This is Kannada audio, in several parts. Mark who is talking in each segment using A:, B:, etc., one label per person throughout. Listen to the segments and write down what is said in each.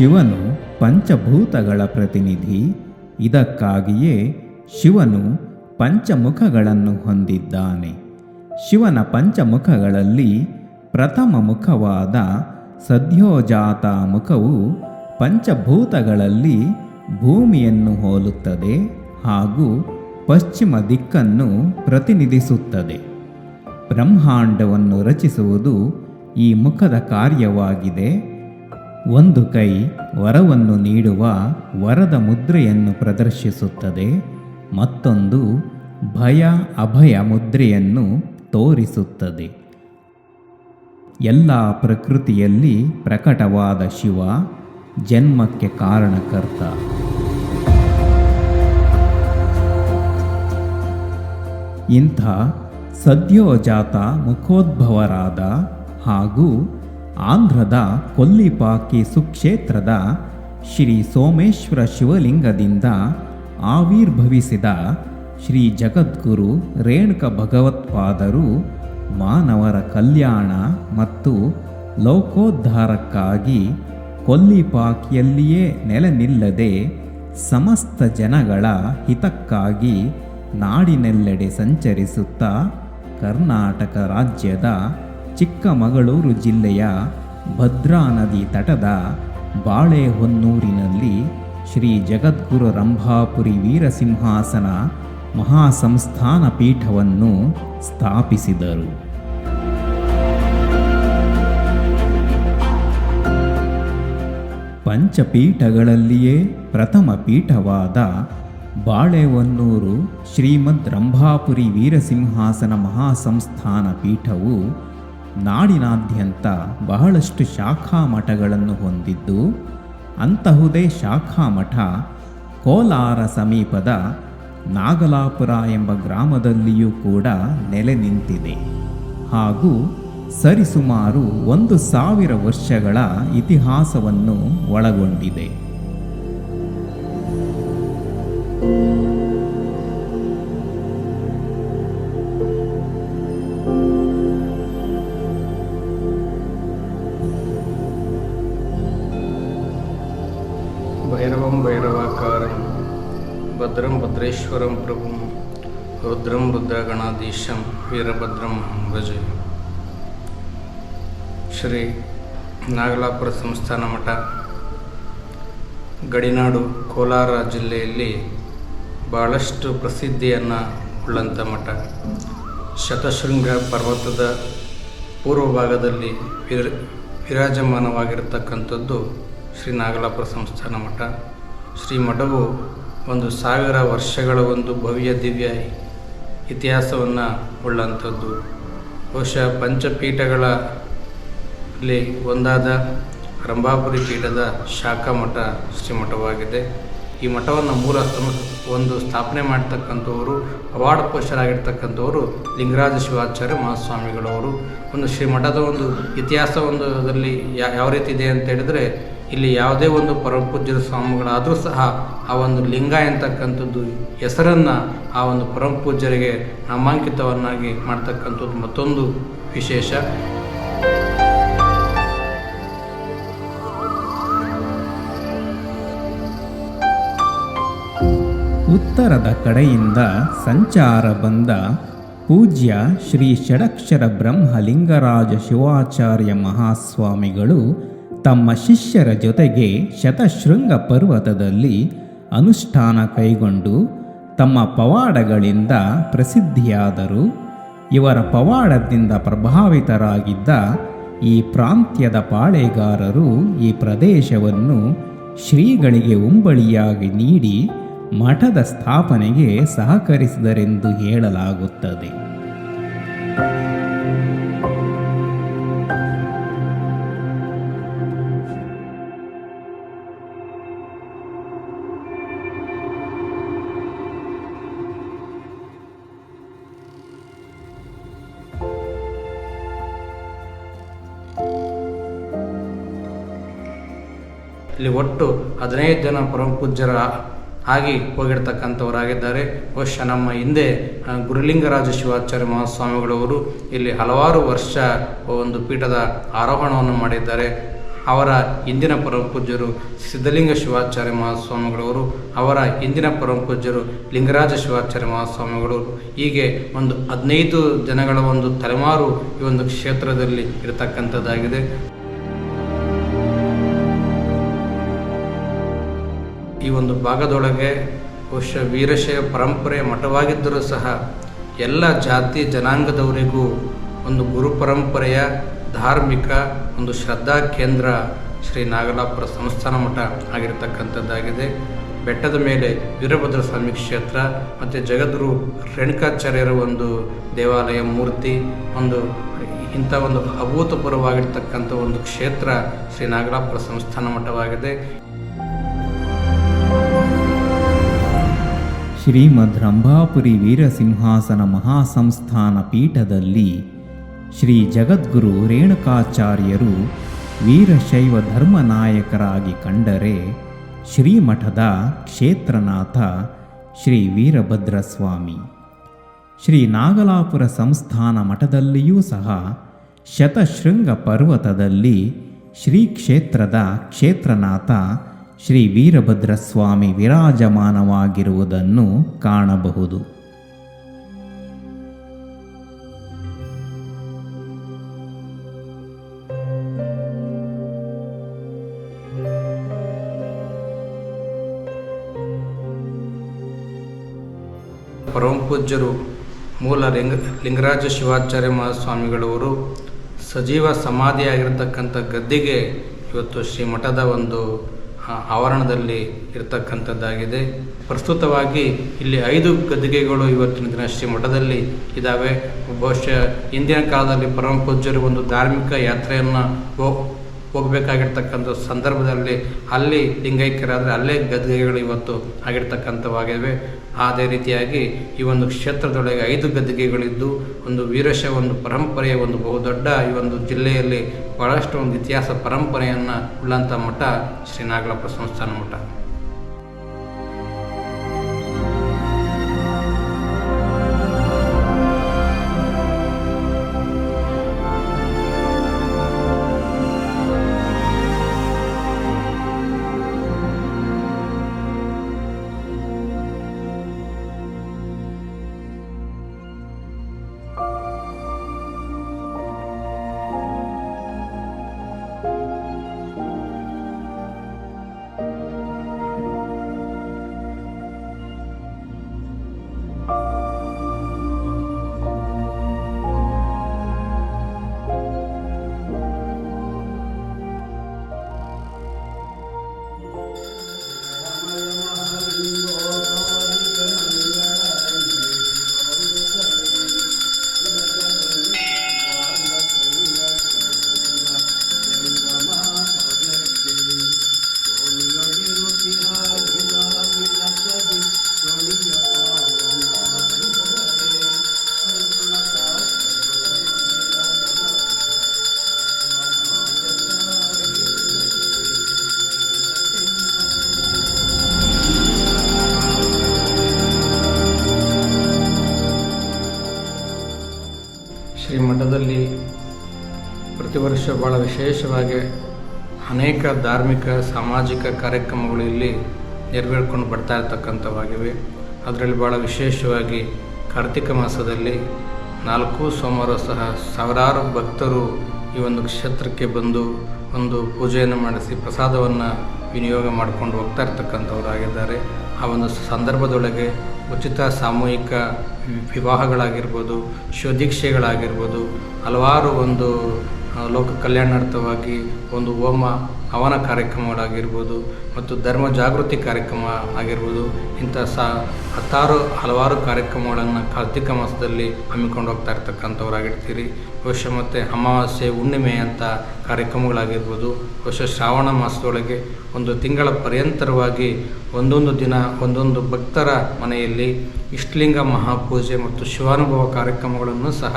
A: ಶಿವನು ಪಂಚಭೂತಗಳ ಪ್ರತಿನಿಧಿ. ಇದಕ್ಕಾಗಿಯೇ ಶಿವನು ಪಂಚಮುಖಗಳನ್ನು ಹೊಂದಿದ್ದಾನೆ. ಶಿವನ ಪಂಚಮುಖಗಳಲ್ಲಿ ಪ್ರಥಮ ಮುಖವಾದ ಸದ್ಯೋಜಾತ ಮುಖವು ಪಂಚಭೂತಗಳಲ್ಲಿ ಭೂಮಿಯನ್ನು ಹೋಲುತ್ತದೆ ಹಾಗೂ ಪಶ್ಚಿಮ ದಿಕ್ಕನ್ನು ಪ್ರತಿನಿಧಿಸುತ್ತದೆ. ಬ್ರಹ್ಮಾಂಡವನ್ನು ರಚಿಸುವುದು ಈ ಮುಖದ ಕಾರ್ಯವಾಗಿದೆ. ಒಂದು ಕೈ ವರವನ್ನು ನೀಡುವ ವರದ ಮುದ್ರೆಯನ್ನು ಪ್ರದರ್ಶಿಸುತ್ತದೆ, ಮತ್ತೊಂದು ಭಯ ಅಭಯ ಮುದ್ರೆಯನ್ನು ತೋರಿಸುತ್ತದೆ. ಎಲ್ಲ ಪ್ರಕೃತಿಯಲ್ಲಿ ಪ್ರಕಟವಾದ ಶಿವ ಜನ್ಮಕ್ಕೆ ಕಾರಣಕರ್ತ. ಇಂಥ ಸದ್ಯೋಜಾತ ಮುಖೋದ್ಭವರಾದ ಹಾಗೂ ಆಂಧ್ರದ ಕೊಲ್ಲಿಪಾಕಿ ಸುಕ್ಷೇತ್ರದ ಶ್ರೀ ಸೋಮೇಶ್ವರ ಶಿವಲಿಂಗದಿಂದ ಆವಿರ್ಭವಿಸಿದ ಶ್ರೀ ಜಗದ್ಗುರು ರೇಣುಕ ಭಗವತ್ಪಾದರು ಮಾನವರ ಕಲ್ಯಾಣ ಮತ್ತು ಲೋಕೋದ್ಧಾರಕ್ಕಾಗಿ ಕೊಲ್ಲಿಪಾಕಿಯಲ್ಲಿಯೇ ನೆಲೆ ನಿಲ್ಲದೆ ಸಮಸ್ತ ಜನಗಳ ಹಿತಕ್ಕಾಗಿ ನಾಡಿನೆಲ್ಲೆಡೆ ಸಂಚರಿಸುತ್ತಾ ಕರ್ನಾಟಕ ರಾಜ್ಯದ ಚಿಕ್ಕಮಗಳೂರು ಜಿಲ್ಲೆಯ ಭದ್ರಾ ನದಿ ತಟದ ಬಾಳೆಹೊನ್ನೂರಿನಲ್ಲಿ ಶ್ರೀ ಜಗದ್ಗುರು ರಂಭಾಪುರಿ ವೀರಸಿಂಹಾಸನ ಮಹಾಸಂಸ್ಥಾನ ಪೀಠವನ್ನು ಸ್ಥಾಪಿಸಿದರು. ಪಂಚಪೀಠಗಳಲ್ಲಿಯೇ ಪ್ರಥಮ ಪೀಠವಾದ ಬಾಳೆಹೊನ್ನೂರು ಶ್ರೀಮದ್ ರಂಭಾಪುರಿ ವೀರಸಿಂಹಾಸನ ಮಹಾಸಂಸ್ಥಾನ ಪೀಠವು ನಾಡಿನಾದ್ಯಂತ ಬಹಳಷ್ಟು ಶಾಖಾ ಮಠಗಳನ್ನು ಹೊಂದಿದ್ದು, ಅಂತಹುದೇ ಶಾಖಾ ಮಠ ಕೋಲಾರ ಸಮೀಪದ ನಾಗಲಾಪುರ ಎಂಬ ಗ್ರಾಮದಲ್ಲಿಯೂ ಕೂಡ ನೆಲೆ ನಿಂತಿದೆ. ಹಾಗೂ ಸರಿಸುಮಾರು ಒಂದು ಸಾವಿರ ವರ್ಷಗಳ ಇತಿಹಾಸವನ್ನು ಒಳಗೊಂಡಿದೆ.
B: ಭದ್ರೇಶ್ವರಂ ಪ್ರಭು ರುದ್ರಂ ರುದ್ರಗಣಾಧೀಶಂ ವೀರಭದ್ರಂ ಭಜೆ ಶ್ರೀ ನಾಗಲಾಪುರ ಸಂಸ್ಥಾನ ಮಠ ಗಡಿನಾಡು ಕೋಲಾರ ಜಿಲ್ಲೆಯಲ್ಲಿ ಬಹಳಷ್ಟು ಪ್ರಸಿದ್ಧಿಯನ್ನು ಉಳ್ಳಂಥ ಮಠ. ಶತಶೃಂಗ ಪರ್ವತದ ಪೂರ್ವ ಭಾಗದಲ್ಲಿ ವಿರ, ವಿರಾಜಮಾನವಾಗಿರತಕ್ಕಂಥದ್ದು ಶ್ರೀ ನಾಗಲಾಪುರ ಸಂಸ್ಥಾನ ಮಠ. ಶ್ರೀ ಮಠವು ಒಂದು ಸಾವಿರ ವರ್ಷಗಳ ಒಂದು ಭವ್ಯ ದಿವ್ಯ ಇತಿಹಾಸವನ್ನು ಉಳ್ಳಂಥದ್ದು ಬಹುಶಃ ಪಂಚಪೀಠಗಳಲ್ಲಿ ಒಂದಾದ ರಂಭಾಪುರಿ ಪೀಠದ ಶಾಖಾ ಮಠ ಶ್ರೀಮಠವಾಗಿದೆ ಈ ಮಠವನ್ನು ಮೂಲ ಒಂದು ಸ್ಥಾಪನೆ ಮಾಡ್ತಕ್ಕಂಥವರು, ಅವಾರ್ಡ್ ಪೋಷರಾಗಿರ್ತಕ್ಕಂಥವರು ಲಿಂಗರಾಜ ಶಿವಾಚಾರ್ಯ ಮಹಾಸ್ವಾಮಿಗಳವರು. ಒಂದು ಶ್ರೀಮಠದ ಒಂದು ಇತಿಹಾಸ ಒಂದು ಅದರಲ್ಲಿ ಯಾವ ರೀತಿ ಇದೆ ಅಂತ ಹೇಳಿದ್ರೆ ಇಲ್ಲಿ ಯಾವುದೇ ಒಂದು ಪರಮಪೂಜ್ಯರ ಸ್ವಾಮಿಗಳಾದರೂ ಸಹ ಆ ಒಂದು ಲಿಂಗ ಎಂತಕ್ಕಂಥದ್ದು ಹೆಸರನ್ನು ಆ ಒಂದು ಪರಮಪೂಜ್ಯರಿಗೆ ನಾಮಾಂಕಿತವನ್ನಾಗಿ ಮಾಡ್ತಕ್ಕಂಥದ್ದು ಮತ್ತೊಂದು ವಿಶೇಷ.
A: ಉತ್ತರದ ಕಡೆಯಿಂದ ಸಂಚಾರ ಬಂದ ಪೂಜ್ಯ ಶ್ರೀ ಷಡಕ್ಷರ ಬ್ರಹ್ಮಲಿಂಗರಾಜ ಶಿವಾಚಾರ್ಯ ಮಹಾಸ್ವಾಮಿಗಳು ತಮ್ಮ ಶಿಷ್ಯರ ಜೊತೆಗೆ ಶತಶೃಂಗ ಪರ್ವತದಲ್ಲಿ ಅನುಷ್ಠಾನ ಕೈಗೊಂಡು ತಮ್ಮ ಪವಾಡಗಳಿಂದ ಪ್ರಸಿದ್ಧಿಯಾದರು. ಇವರ ಪವಾಡದಿಂದ ಪ್ರಭಾವಿತರಾಗಿದ್ದ ಈ ಪ್ರಾಂತ್ಯದ ಪಾಳೆಗಾರರು ಈ ಪ್ರದೇಶವನ್ನು ಶ್ರೀಗಳಿಗೆ ಉಂಬಳಿಯಾಗಿ ನೀಡಿ ಮಠದ ಸ್ಥಾಪನೆಗೆ ಸಹಕರಿಸಿದರೆಂದು ಹೇಳಲಾಗುತ್ತದೆ.
B: ಇಲ್ಲಿ ಒಟ್ಟು ಹದಿನೈದು ಜನ ಪರಮಪೂಜ್ಯರ ಆಗಿ ಹೋಗಿರ್ತಕ್ಕಂಥವರಾಗಿದ್ದಾರೆ. ವರ್ಷ ನಮ್ಮ ಹಿಂದೆ ಗುರುಲಿಂಗರಾಜ ಶಿವಾಚಾರ್ಯ ಮಹಾಸ್ವಾಮಿಗಳವರು ಇಲ್ಲಿ ಹಲವಾರು ವರ್ಷ ಒಂದು ಪೀಠದ ಆರೋಹಣವನ್ನು ಮಾಡಿದ್ದಾರೆ. ಅವರ ಹಿಂದಿನ ಪರಮ ಪೂಜ್ಯರು ಸಿದ್ಧಲಿಂಗ ಶಿವಾಚಾರ್ಯ ಮಹಾಸ್ವಾಮಿಗಳವರು, ಅವರ ಇಂದಿನ ಪರಮಪೂಜ್ಯರು ಲಿಂಗರಾಜ ಶಿವಾಚಾರ್ಯ ಮಹಾಸ್ವಾಮಿಗಳು, ಹೀಗೆ ಒಂದು ಹದಿನೈದು ಜನಗಳ ಒಂದು ತಲೆಮಾರು ಈ ಒಂದು ಕ್ಷೇತ್ರದಲ್ಲಿ ಇರತಕ್ಕಂಥದ್ದಾಗಿದೆ. ಈ ಒಂದು ಭಾಗದೊಳಗೆ ಬಹುಶಃ ವೀರಶೈವ ಪರಂಪರೆ ಮಠವಾಗಿದ್ದರೂ ಸಹ ಎಲ್ಲ ಜಾತಿ ಜನಾಂಗದವರಿಗೂ ಒಂದು ಗುರು ಪರಂಪರೆಯ ಧಾರ್ಮಿಕ ಒಂದು ಶ್ರದ್ಧಾ ಕೇಂದ್ರ ಶ್ರೀ ನಾಗಲಾಪುರ ಸಂಸ್ಥಾನ ಮಠ ಆಗಿರತಕ್ಕಂಥದ್ದಾಗಿದೆ. ಬೆಟ್ಟದ ಮೇಲೆ ವೀರಭದ್ರ ಸ್ವಾಮಿ ಕ್ಷೇತ್ರ ಮತ್ತು ಜಗದ್ಗುರು ರೇಣುಕಾಚಾರ್ಯರ ಒಂದು ದೇವಾಲಯ ಮೂರ್ತಿ, ಒಂದು ಇಂಥ ಒಂದು ಅಭೂತಪೂರ್ವವಾಗಿರ್ತಕ್ಕಂಥ ಒಂದು ಕ್ಷೇತ್ರ ಶ್ರೀ ನಾಗಲಾಪುರ ಸಂಸ್ಥಾನ ಮಠವಾಗಿದೆ.
A: ಶ್ರೀಮದ್ ರಂಭಾಪುರಿ ವೀರಸಿಂಹಾಸನ ಮಹಾಸಂಸ್ಥಾನ ಪೀಠದಲ್ಲಿ ಶ್ರೀ ಜಗದ್ಗುರು ರೇಣುಕಾಚಾರ್ಯರು ವೀರಶೈವ ಧರ್ಮನಾಯಕರಾಗಿ ಕಂಡರೆ ಶ್ರೀಮಠದ ಕ್ಷೇತ್ರನಾಥ ಶ್ರೀ ವೀರಭದ್ರಸ್ವಾಮಿ. ಶ್ರೀ ನಾಗಲಾಪುರ ಸಂಸ್ಥಾನ ಮಠದಲ್ಲಿಯೂ ಸಹ ಶತಶೃಂಗ ಪರ್ವತದಲ್ಲಿ ಶ್ರೀ ಕ್ಷೇತ್ರದ ಕ್ಷೇತ್ರನಾಥ ಶ್ರೀ ವೀರಭದ್ರ ಸ್ವಾಮಿ ವಿರಾಜಮಾನವಾಗಿರುವುದನ್ನು ಕಾಣಬಹುದು.
B: ಪರಮಪೂಜ್ಯರು ಮೂಲ ಲಿಂಗ, ಲಿಂಗರಾಜ ಶಿವಾಚಾರ್ಯ ಮಹಾಸ್ವಾಮಿಗಳವರು ಸಜೀವ ಸಮಾಧಿಯಾಗಿರ್ತಕ್ಕಂಥ ಗದ್ದಿಗೆ ಇವತ್ತು ಶ್ರೀ ಮಠದ ಒಂದು ಆವರಣದಲ್ಲಿ ಇರತಕ್ಕಂಥದ್ದಾಗಿದೆ. ಪ್ರಸ್ತುತವಾಗಿ ಇಲ್ಲಿ ಐದು ಗದ್ದಿಗೆಗಳು ಇವತ್ತಿನ ದಿನ ಶ್ರೀ ಮಠದಲ್ಲಿ ಇದ್ದಾವೆ ಬಹುಶಃ ಹಿಂದಿನ ಕಾಲದಲ್ಲಿ ಪರಮಪೂಜ್ಯರು ಒಂದು ಧಾರ್ಮಿಕ ಯಾತ್ರೆಯನ್ನು ಹೋಗಬೇಕಾಗಿರ್ತಕ್ಕಂಥ ಸಂದರ್ಭದಲ್ಲಿ ಅಲ್ಲಿ ಲಿಂಗೈಕ್ಯರಾದರೆ ಅಲ್ಲೇ ಗದ್ದುಗೆಗಳು ಇವತ್ತು ಆಗಿರ್ತಕ್ಕಂಥವಾಗಿವೆ. ಅದೇ ರೀತಿಯಾಗಿ ಈ ಒಂದು ಕ್ಷೇತ್ರದೊಳಗೆ ಐದು ಗದ್ದಿಗೆಗಳಿದ್ದು ಒಂದು ವೀರಶ, ಒಂದು ಪರಂಪರೆಯ ಒಂದು ಬಹುದೊಡ್ಡ ಈ ಒಂದು ಜಿಲ್ಲೆಯಲ್ಲಿ ಬಹಳಷ್ಟು ಒಂದು ಇತಿಹಾಸ ಪರಂಪರೆಯನ್ನು ಉಳ್ಳಂಥ ಮಠ ಶ್ರೀ ನಾಗಲಪ್ಪ ಸಂಸ್ಥಾನ ಮಠ. ಭಾಳ ವಿಶೇಷವಾಗಿ ಅನೇಕ ಧಾರ್ಮಿಕ, ಸಾಮಾಜಿಕ ಕಾರ್ಯಕ್ರಮಗಳು ಇಲ್ಲಿ ನೆರವೇರ್ಕೊಂಡು ಬರ್ತಾ ಇರ್ತಕ್ಕಂಥವಾಗಿವೆ. ಅದರಲ್ಲಿ ಭಾಳ ವಿಶೇಷವಾಗಿ ಕಾರ್ತಿಕ ಮಾಸದಲ್ಲಿ ನಾಲ್ಕು ಸೋಮವಾರ ಸಹ ಸಾವಿರಾರು ಭಕ್ತರು ಈ ಒಂದು ಕ್ಷೇತ್ರಕ್ಕೆ ಬಂದು ಒಂದು ಪೂಜೆಯನ್ನು ಮಾಡಿಸಿ ಪ್ರಸಾದವನ್ನು ವಿನಿಯೋಗ ಮಾಡಿಕೊಂಡು ಹೋಗ್ತಾ ಇರ್ತಕ್ಕಂಥವರಾಗಿದ್ದಾರೆ ಆ ಒಂದು ಸಂದರ್ಭದೊಳಗೆ ಉಚಿತ ಸಾಮೂಹಿಕ ವಿವಾಹಗಳಾಗಿರ್ಬೋದು, ಶಿವದೀಕ್ಷೆಗಳಾಗಿರ್ಬೋದು, ಹಲವಾರು ಒಂದು ಲೋಕ ಕಲ್ಯಾಣಾರ್ಥವಾಗಿ ಒಂದು ಹೋಮ, ಹವನ ಕಾರ್ಯಕ್ರಮಗಳಾಗಿರ್ಬೋದು ಮತ್ತು ಧರ್ಮ ಜಾಗೃತಿ ಕಾರ್ಯಕ್ರಮ ಆಗಿರ್ಬೋದು, ಇಂಥ ಸಾ, ಹತ್ತಾರು ಹಲವಾರು ಕಾರ್ಯಕ್ರಮಗಳನ್ನು ಕಾರ್ತಿಕ ಮಾಸದಲ್ಲಿ ಹಮ್ಮಿಕೊಂಡು ಹೋಗ್ತಾ ಇರ್ತಕ್ಕಂಥವ್ರಾಗಿರ್ತೀರಿ. ಬಹುಶಃ ಮತ್ತು ಅಮಾವಾಸ್ಯೆ, ಹುಣ್ಣಿಮೆ ಅಂತ ಕಾರ್ಯಕ್ರಮಗಳಾಗಿರ್ಬೋದು. ಬಹುಶಃ ಶ್ರಾವಣ ಮಾಸದೊಳಗೆ ಒಂದು ತಿಂಗಳ ಪರ್ಯಂತರವಾಗಿ ಒಂದೊಂದು ದಿನ, ಒಂದೊಂದು ಭಕ್ತರ ಮನೆಯಲ್ಲಿ ಇಷ್ಟಲಿಂಗ ಮಹಾಪೂಜೆ ಮತ್ತು ಶಿವಾನುಭವ ಕಾರ್ಯಕ್ರಮಗಳನ್ನು ಸಹ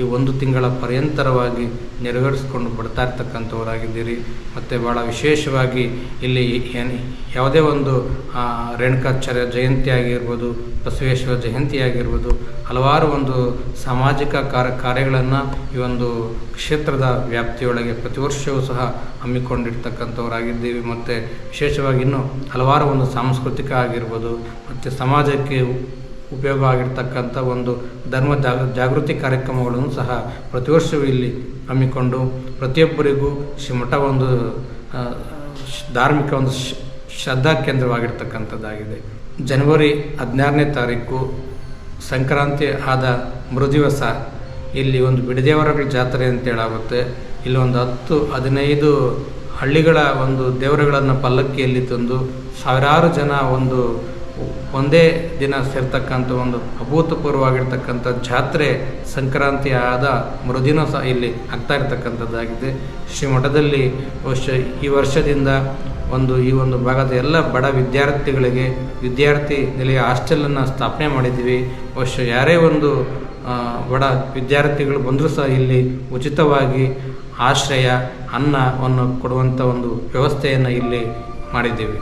B: ಈ ಒಂದು ತಿಂಗಳ ಪರ್ಯಂತರವಾಗಿ ನೆರವೇರಿಸ್ಕೊಂಡು ಬರ್ತಾ ಇರ್ತಕ್ಕಂಥವರಾಗಿದ್ದೀರಿ. ಮತ್ತು ಭಾಳ ವಿಶೇಷವಾಗಿ ಇಲ್ಲಿ ಯಾವುದೇ ಒಂದು ರೇಣುಕಾಚಾರ್ಯ ಜಯಂತಿ ಆಗಿರ್ಬೋದು, ಬಸವೇಶ್ವರ ಜಯಂತಿ ಆಗಿರ್ಬೋದು, ಹಲವಾರು ಒಂದು ಸಾಮಾಜಿಕ ಕಾರ್ಯ ಕಾರ್ಯಗಳನ್ನು ಈ ಒಂದು ಕ್ಷೇತ್ರದ ವ್ಯಾಪ್ತಿಯೊಳಗೆ ಪ್ರತಿ ವರ್ಷವೂ ಸಹ ಹಮ್ಮಿಕೊಂಡಿರ್ತಕ್ಕಂಥವರಾಗಿದ್ದೀವಿ. ಮತ್ತು ವಿಶೇಷವಾಗಿ ಇನ್ನೂ ಹಲವಾರು ಒಂದು ಸಾಂಸ್ಕೃತಿಕ ಆಗಿರ್ಬೋದು, ಮತ್ತು ಸಮಾಜಕ್ಕೆ ಉಪಯೋಗ ಆಗಿರ್ತಕ್ಕಂಥ ಒಂದು ಧರ್ಮ ಜಾಗ ಜಾಗೃತಿ ಕಾರ್ಯಕ್ರಮಗಳನ್ನು ಸಹ ಪ್ರತಿ ವರ್ಷವೂ ಇಲ್ಲಿ ಹಮ್ಮಿಕೊಂಡು, ಪ್ರತಿಯೊಬ್ಬರಿಗೂ ಶ್ರೀಮಠ ಒಂದು ಧಾರ್ಮಿಕ ಒಂದು ಶ್ರದ್ಧಾ ಕೇಂದ್ರವಾಗಿರ್ತಕ್ಕಂಥದ್ದಾಗಿದೆ. ಜನವರಿ ಹದಿನಾರನೇ ತಾರೀಕು ಸಂಕ್ರಾಂತಿ ಆದ ಮರುದಿವಸ ಇಲ್ಲಿ ಒಂದು ಬಿಡದೇವರಗಳ ಜಾತ್ರೆ ಅಂತೇಳಾಗುತ್ತೆ ಇಲ್ಲಿ ಒಂದು ಹತ್ತು, ಹದಿನೈದು ಹಳ್ಳಿಗಳ ಒಂದು ದೇವರುಗಳನ್ನು ಪಲ್ಲಕ್ಕಿಯಲ್ಲಿ ತಂದು ಸಾವಿರಾರು ಜನ ಒಂದು ಒಂದೇ ದಿನ ಸೇರ್ತಕ್ಕಂಥ ಒಂದು ಅಭೂತಪೂರ್ವವಾಗಿರ್ತಕ್ಕಂಥ ಜಾತ್ರೆ ಸಂಕ್ರಾಂತಿ ಆದ ಮರುದಿನ ಸಹ ಇಲ್ಲಿ ಆಗ್ತಾ ಇರ್ತಕ್ಕಂಥದ್ದಾಗಿದೆ. ಶ್ರೀ ಮಠದಲ್ಲಿ ವರ್ಷ, ಈ ವರ್ಷದಿಂದ ಒಂದು, ಈ ಒಂದು ಭಾಗದ ಎಲ್ಲ ಬಡ ವಿದ್ಯಾರ್ಥಿಗಳಿಗೆ ವಿದ್ಯಾರ್ಥಿ ನಿಲಯ ಹಾಸ್ಟೆಲನ್ನು ಸ್ಥಾಪನೆ ಮಾಡಿದ್ದೀವಿ. ವರ್ಷ ಯಾರೇ ಒಂದು ಬಡ ವಿದ್ಯಾರ್ಥಿಗಳು ಬಂದರೂ ಸಹ ಇಲ್ಲಿ ಉಚಿತವಾಗಿ ಆಶ್ರಯ ಅನ್ನವನ್ನು ಕೊಡುವಂಥ ಒಂದು ವ್ಯವಸ್ಥೆಯನ್ನು ಇಲ್ಲಿ ಮಾಡಿದ್ದೀವಿ.